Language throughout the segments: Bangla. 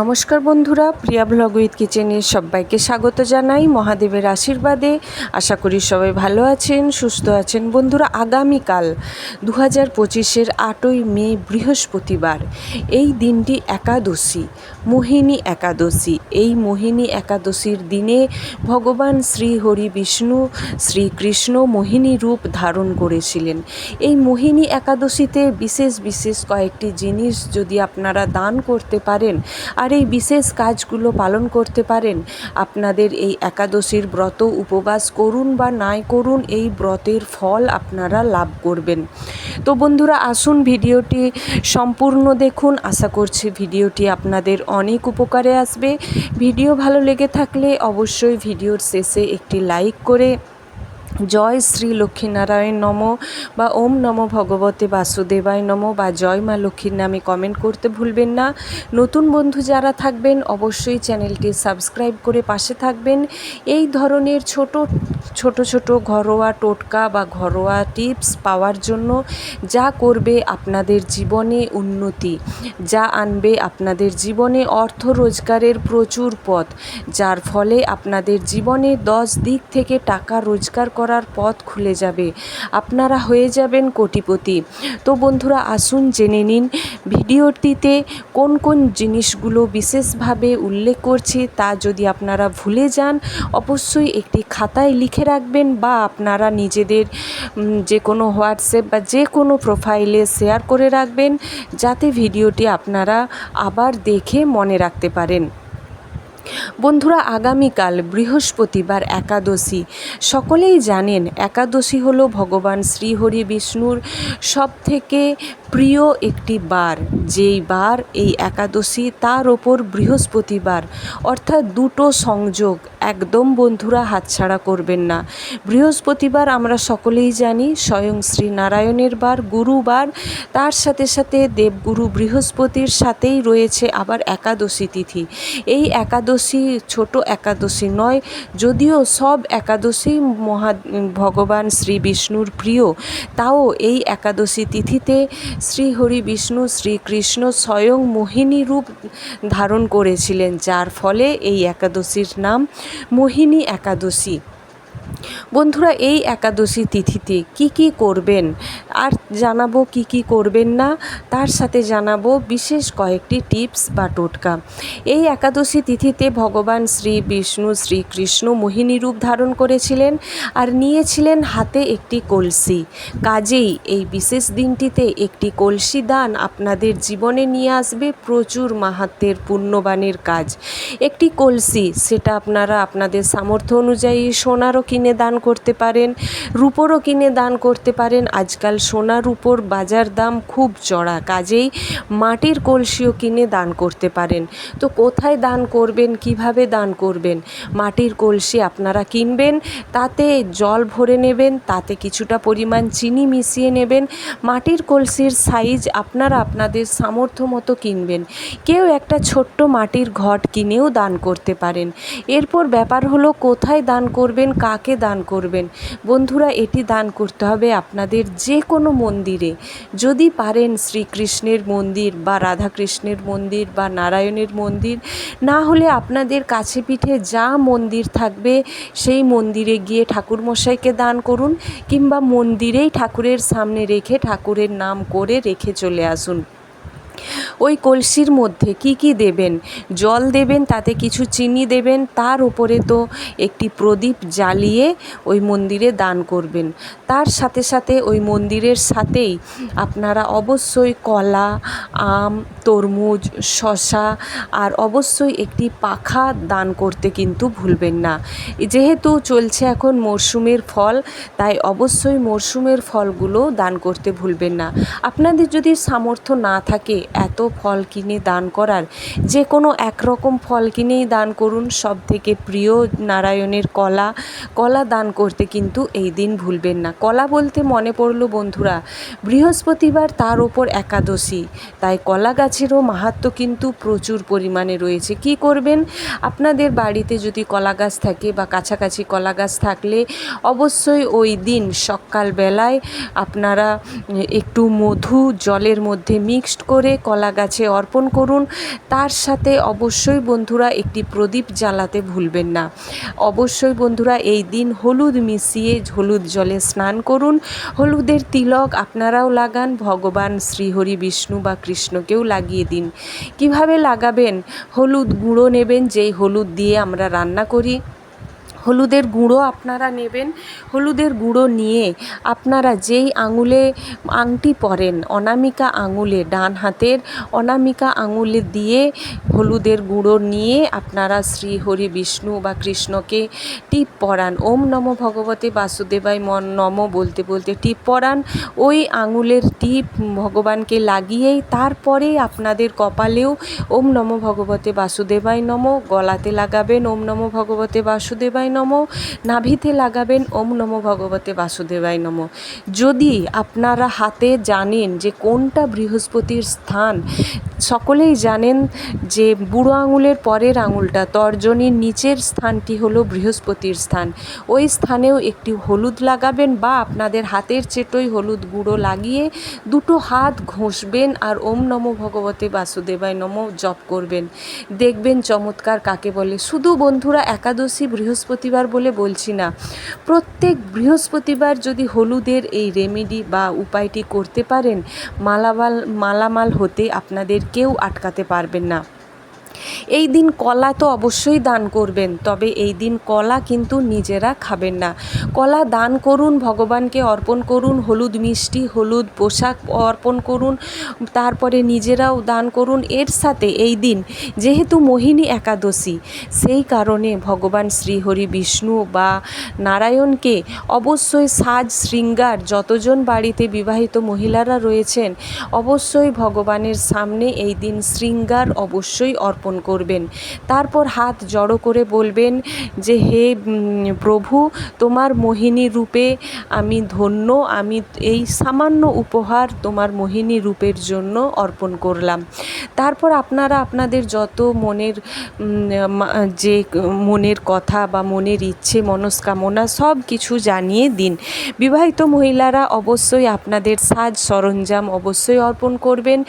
নমস্কার বন্ধুরা, প্রিয়া ব্লগ উইথ কিচেনে সবাইকে স্বাগত জানাই। মহাদেবের আশীর্বাদে আশা করি সবাই ভালো আছেন, সুস্থ আছেন। বন্ধুরা, আগামীকাল দু হাজার পঁচিশের আটই মে বৃহস্পতিবার, এই দিনটি একাদশী, মোহিনী একাদশী। এই মোহিনী একাদশীর দিনে ভগবান শ্রী হরি বিষ্ণু শ্রীকৃষ্ণ মোহিনী রূপ ধারণ করেছিলেন। এই মোহিনী একাদশীতে বিশেষ বিশেষ কয়েকটি জিনিস যদি আপনারা দান করতে পারেন আর এই বিশেষ কাজগুলো পালন করতে পারেন, আপনাদের এই একাদশীর ব্রত উপবাস করুন বা নাই করুন, এই ব্রতের ফল আপনারা লাভ করবেন। তো বন্ধুরা, আসুন ভিডিওটি সম্পূর্ণ দেখুন। আশা করছি ভিডিওটি আপনাদের অনেক উপকারে আসবে। ভিডিও ভালো লেগে থাকলে অবশ্যই ভিডিওর শেষে একটি লাইক করে জয় শ্রী লক্ষ্মীনারায়ণ নম বা ওম নম ভগবতে বাসুদেবায় নম বা জয় মা লক্ষ্মীর নামে কমেন্ট করতে ভুলবেন না। নতুন বন্ধু যারা থাকবেন, অবশ্যই চ্যানেলটি সাবস্ক্রাইব করে পাশে থাকবেন। এই ধরনের ছোট ছোট ছোট ঘরোয়া টোটকা বা ঘরোয়া টিপস পাওয়ার জন্য যা করবে আপনাদের জীবনে উন্নতি, যা আনবে আপনাদের জীবনে অর্থ রোজগারের প্রচুর পথ, যার ফলে আপনাদের জীবনে দশ দিক থেকে টাকা রোজগার করার পথ খুলে যাবে। আপনারা হয়ে যাবেন কোটিপতি। তো বন্ধুরা, আসুন জেনে নিন, ভিডিওটিতে কোন কোন জিনিসগুলো বিশেষভাবে উল্লেখ করছি তা যদি আপনারা ভুলে যান, অবশ্যই একটি খাতায় লিখে রাখবেন বা আপনারা নিজেদের যে কোনো হোয়াটসঅ্যাপ বা যে কোনো প্রোফাইলে শেয়ার করে রাখবেন, যাতে ভিডিওটি আপনারা আবার দেখে মনে রাখতে পারেন। বন্ধুরা আগামীকাল বৃহস্পতিবার একাদশী। সকলেই জানেন একাদশী হলো ভগবান শ্রীহরি বিষ্ণুর সবথেকে প্রিয় একটি বার, যেই বার এই একাদশী তার ওপর বৃহস্পতিবার, অর্থাৎ দুটো সংযোগ একদম বন্ধুরা হাতছাড়া করবেন না। বৃহস্পতিবার আমরা সকলেই জানি, স্বয়ং শ্রী নারায়ণের বার, গুরুবার, তার সাথে সাথে দেবগুরু বৃহস্পতির সাথেই রয়েছে আবার একাদশী তিথি। এই একাদশী ছোট একাদশী নয়, যদিও সব একাদশী মহা, ভগবান শ্রী বিষ্ণুর প্রিয়, তাও এই একাদশী তিথিতে শ্রী হরি বিষ্ণু শ্রীকৃষ্ণ স্বয়ং মোহিনী রূপ ধারণ করেছিলেন, যার ফলে এই একাদশীর নাম মোহিনী একাদশী। বন্ধুরা, এই একাদশী তিথিতে কি কি করবেন? আর জানাব কি কি করবেন না? তার সাথে জানাব বিশেষ কয়েকটি টিপস বা টোটকা। এই একাদশী তিথিতে ভগবান শ্রী বিষ্ণু শ্রীকৃষ্ণ মোহিনী রূপ ধারণ করেছিলেন আর নিয়েছিলেন হাতে একটি কলসি। কাজেই এই বিশেষ দিনটিতে একটি কলসি দান আপনাদের জীবনে নিয়ে আসবে প্রচুর মাহাত্মের পুণ্যবানের কাজ। একটি কলসি, সেটা আপনারা আপনাদের সামর্থ্য অনুযায়ী সোনারও কিনে দান করতে পারেন, রূপোরও কিনে দান করতে পারেন। আজকাল সোনা রূপোর বাজার দাম খুব চড়া, কাজেই মাটির কলসিও কিনে দান করতে পারেন। তো কোথায় দান করবেন, কীভাবে দান করবেন? মাটির কলসি আপনারা কিনবেন, তাতে জল ভরে নেবেন, তাতে কিছুটা পরিমাণ চিনি মিশিয়ে নেবেন। মাটির কলসির সাইজ আপনারা আপনাদের সামর্থ্য মতো কিনবেন। কেউ একটা ছোট্ট মাটির ঘট কিনেও দান করতে পারেন। এরপর ব্যাপার হলো কোথায় দান করবেন, কাকে দান করবেন। বন্ধুরা, এটি দান করতে হবে আপনাদের যে কোনো মন্দিরে। যদি পারেন শ্রীকৃষ্ণের মন্দির বা রাধাকৃষ্ণের মন্দির বা নারায়ণের মন্দির, না হলে আপনাদের কাছে পিঠে যা মন্দির থাকবে, সেই মন্দিরে গিয়ে ঠাকুরমশাইকে দান করুন কিংবা মন্দিরেই ঠাকুরের সামনে রেখে ঠাকুরের নাম করে রেখে চলে আসুন। ওই কলসির মধ্যে কি কি দেবেন? জল দেবেন, তাতে কিছু চিনি দেবেন, তার উপরে তো একটি প্রদীপ জ্বালিয়ে ওই মন্দিরে দান করবেন। তার সাথে সাথে ওই মন্দিরের সাথেই আপনারা অবশ্যই কলা, আম, তরমুজ শশা আর অবশ্যই একটি পাখা দান করতে কিন্তু ভুলবেন না। যেহেতু চলছে এখন মরশুমের ফল, তাই অবশ্যই মরশুমের ফলগুলো দান করতে ভুলবেন না। আপনাদের যদি সামর্থ্য না থাকে এত ফল কিনে দান করার? যে কোনো একরকম ফল কিনেই দান করুন। সব থেকে প্রিয় নারায়ণের কলা। কলা দান করতে কিন্তু এই দিন ভুলবেন না। কলা বলতে মনে পড়ল বন্ধুরা, বৃহস্পতিবার তার ওপর একাদশী। তাই কলা গাছেরও মাহাত্ম্য কিন্তু প্রচুর পরিমাণে রয়েছে। কি করবেন? আপনাদের বাড়িতে যদি কলা গাছ থাকে বা কাছাকাছি কলা গাছ থাকলে অবশ্যই ওই দিন সকালবেলায় আপনারা একটু মধু জলের মধ্যে মিক্সড করে কলা গাছে অর্পণ করুন। তার সাথে অবশ্যই বন্ধুরা একটি প্রদীপ জ্বালাতে ভুলবেন না। অবশ্যই বন্ধুরা এই দিন হলুদ মিশিয়ে হলুদ জলে স্নান করুন। হলুদের তিলক আপনারাও লাগান। ভগবান শ্রীহরি বিষ্ণু বা কৃষ্ণকেও লাগিয়ে দিন। কীভাবে লাগাবেন? হলুদ গুঁড়ো নেবেন, যেই হলুদ দিয়ে আমরা রান্না করি। হলুদের গুঁড়ো আপনারা নেবেন। হলুদের গুঁড়ো নিয়ে আপনারা যেই আঙুলে আংটি পরেন, অনামিকা আঙুলে ডান হাতের, অনামিকা আঙুলে দিয়ে হলুদের গুঁড়ো নিয়ে আপনারা শ্রী হরি বিষ্ণু বা কৃষ্ণকে টিপ পরান। ওম নম ভগবতে বাসুদেবায় মন নম বলতে বলতে টিপ পরান। ওই আঙুলের টিপ ভগবানকে লাগিয়েই তারপরে আপনাদের কপালেও ওম নম ভগবতে বাসুদেবায় নম, গলাতে লাগাবেন ওম নম ভগবতে বাসুদেবায় নম, নাভিতে লাগাবেন, ওম নম ভগবতে বাসুদেবায় নম। যদি আপনারা হাতে জানেন যে কোনটা বৃহস্পতির স্থান, সকলেই জানেন যে বুড়ো আঙুলের পরের আঙুলটা, তর্জনীর নিচের স্থানটি হলো বৃহস্পতির স্থান। ওই স্থানেও একটি হলুদ লাগাবেন বা আপনাদের হাতের চেটোই হলুদ গুঁড়ো লাগিয়ে দুটো হাত ঘষবেন আর ওম নম ভগবতে বাসুদেবায় নম জপ করবেন। দেখবেন চমৎকার কাকে বলে। শুধু বন্ধুরা, একাদশী বৃহস্পতিবার বলে বলছি না। প্রত্যেক বৃহস্পতিবার যদি হলুদের এই রেমেডি বা উপায়টি করতে পারেন, মালামাল মালামাল হতে আপনাদের কেউ আটকাতে পারবেন না। এই দিন কলা তো অবশ্যই দান করবেন, তবে এই দিন কলা কিন্তু নিজেরা খাবেন না। কলা দান করুন, ভগবানকে অর্পণ করুন, হলুদ মিষ্টি, হলুদ পোশাক অর্পণ করুন, তারপরে নিজেরাও দান করুন। এর সাথে এই দিন যেহেতু মোহিনী একাদশী, সেই কারণে ভগবান শ্রীহরি বিষ্ণু বা নারায়ণকে অবশ্যই সাজ শৃঙ্গার যতজন বাড়িতে বিবাহিত মহিলারা রয়েছেন, অবশ্যই ভগবানের সামনে এই দিন শৃঙ্গার অবশ্যই অর্পণ করবেন। তারপর হাত জড়ো করে বলবেন যে, হে প্রভু, তোমার মোহিনী রূপে আমি ধন্য। আমি এই সামান্য উপহার তোমার মোহিনী রূপের জন্য অর্পণ করলাম। তারপর আপনারা আপনাদের যত মনের যে, মনের কথা বা মনের ইচ্ছে, মনস্কামনা সব কিছু জানিয়ে দিন। বিবাহিত মহিলারা অবশ্যই আপনাদের সাজ সরঞ্জাম অবশ্যই অর্পণ করবেন।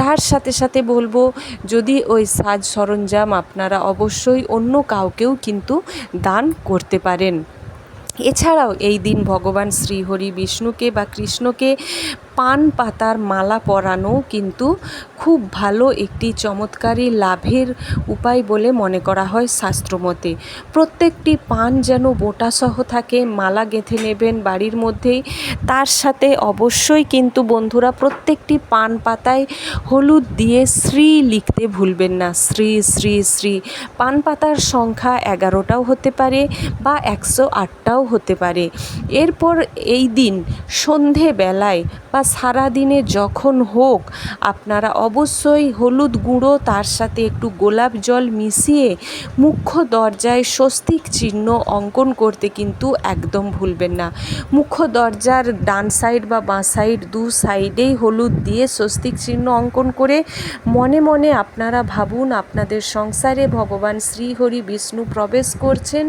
তার সাথে সাথে বলব, যদি ওই সাজ সরঞ্জাম আপনারা অবশ্যই অন্য কাউকেও কিন্তু দান করতে পারেন। এছাড়াও এই দিন ভগবান শ্রীহরি বিষ্ণুকে বা কৃষ্ণকে পান পাতার মালা পরানো কিন্তু খুব ভালো একটি চমৎকারী লাভের উপায় বলে মনে করা হয় শাস্ত্রমতে। প্রত্যেকটি পান যেন বোটাসহ থাকে, মালা গেঁথে নেবেন বাড়ির মধ্যেই। তার সাথে অবশ্যই কিন্তু বন্ধুরা প্রত্যেকটি পান পাতায় হলুদ দিয়ে শ্রী লিখতে ভুলবেন না। শ্রী শ্রী শ্রী। পান পাতার সংখ্যা এগারোটাও হতে পারে বা একশো আটটাও হতে পারে। এরপর এই দিন সন্ধেবেলায় বা সারাদিনে যখন হোক, আপনারা অবশ্যই হলুদ গুঁড়ো, তার সাথে একটু গোলাপ জল মিশিয়ে মুখ্য দরজায় স্বস্তিক চিহ্ন অঙ্কন করতে কিন্তু একদম ভুলবেন না। মুখ্য দরজার ডান সাইড বা বাঁ সাইড দু সাইডেই হলুদ দিয়ে স্বস্তিক চিহ্ন অঙ্কন করে মনে মনে আপনারা ভাবুন, আপনাদের সংসারে ভগবান শ্রীহরি বিষ্ণু প্রবেশ করছেন,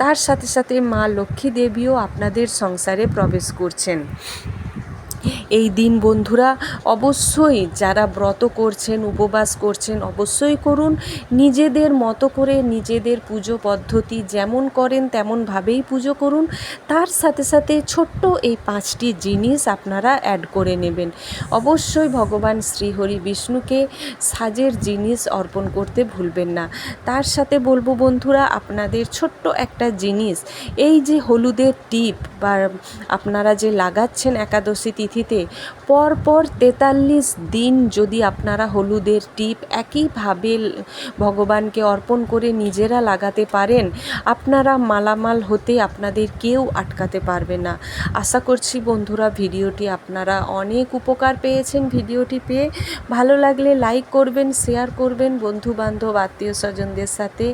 তার সাথে সাথে মা লক্ষ্মী দেবীও আপনাদের সংসারে প্রবেশ করছেন। এই দিন বন্ধুরা, অবশ্যই যারা ব্রত করছেন, উপবাস করছেন, অবশ্যই করুন। নিজেদের মতো করে নিজেদের পুজো পদ্ধতি যেমন করেন, তেমনভাবেই পুজো করুন। তার সাথে সাথে ছোট্ট এই পাঁচটি জিনিস আপনারা অ্যাড করে নেবেন। অবশ্যই ভগবান শ্রীহরি বিষ্ণুকে সাজের জিনিস অর্পণ করতে ভুলবেন না। তার সাথে বলব বন্ধুরা, আপনাদের ছোট্ট একটা জিনিস, এই যে হলুদের টিপ বা আপনারা যে লাগাচ্ছেন একাদশী তিথিতে। পরপর তেতাল্লিশ দিন যদি আপনারা হলুদের টিপ একইভাবে ভগবানকে অর্পণ করে নিজেরা লাগাতে পারেন, আপনারা মালামাল হতে আপনাদের কেউ আটকাতে পারবে না। আশা করছি বন্ধুরা ভিডিওটি আপনারা অনেক উপকার পেয়েছেন ভিডিওটি পেয়ে। ভালো লাগলে লাইক করবেন, শেয়ার করবেন বন্ধু বান্ধব আত্মীয় স্বজনদের সাথে।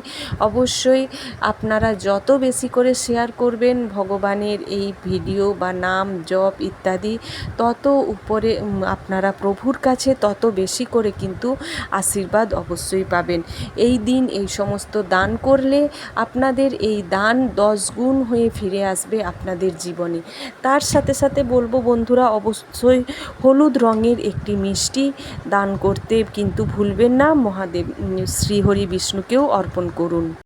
অবশ্যই আপনারা যত বেশি করে শেয়ার করবেন, ভগবানের এই ভিডিও বা নাম, জপ ইত্যাদি তত উপরে আপনারা প্রভুর কাছে তত বেশি করে কিন্তু আশীর্বাদ অবশ্যই পাবেন। এই দিন এই সমস্ত দান করলে আপনাদের এই দান দশ গুণ হয়ে ফিরে আসবে আপনাদের জীবনে। তার সাথে সাথে বলব বন্ধুরা, অবশ্যই হলুদ রঙের একটি মিষ্টি দান করতে কিন্তু ভুলবেন না। মহাদেব শ্রীহরি বিষ্ণুকেও অর্পণ করুন।